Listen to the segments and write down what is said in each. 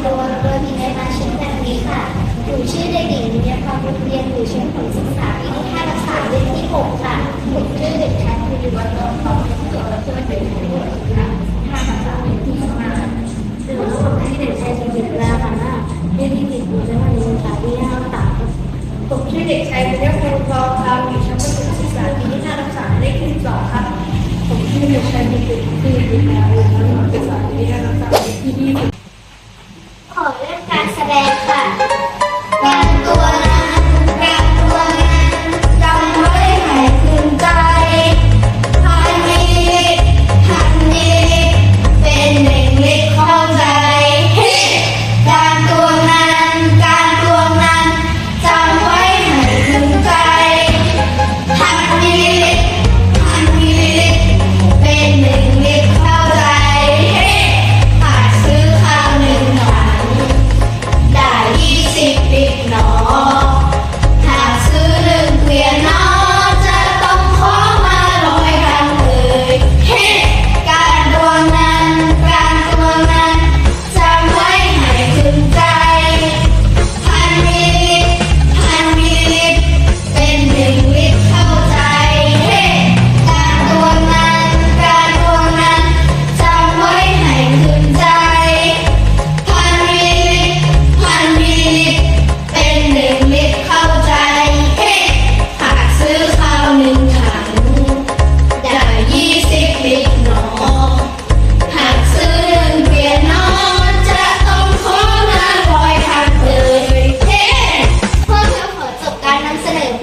งการโปรยโดยมีในมาเช่นแบบนี้ค่ะหนูชื่อเด็กหญิงวิทยาความรุเรียนอยู่ชั้นของศึกษาปีที่5รักษาเล่นที่ 6 ค่ะหนูชื่อเด็กชายพิริวัฒน์ทองทองเกิดเพื่อเป็นผู้ค่ะ5รักษาเล่นที่5หรือว่าผมชื่อเด็กชายจิตติราค่ะเล่นที่ติดอยู่ในวันนี้ค่ะที่5รักษาผมชื่อเด็กชายวิทยาพงศ์ทองคำอยู่ชั้นประถมศึกษาปีที่5รักษาเลขที่12ครับผมชื่อเด็กชายมีติชื่อวิทยาอยู่ชั้นประถมศึกษาปี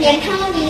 健康你。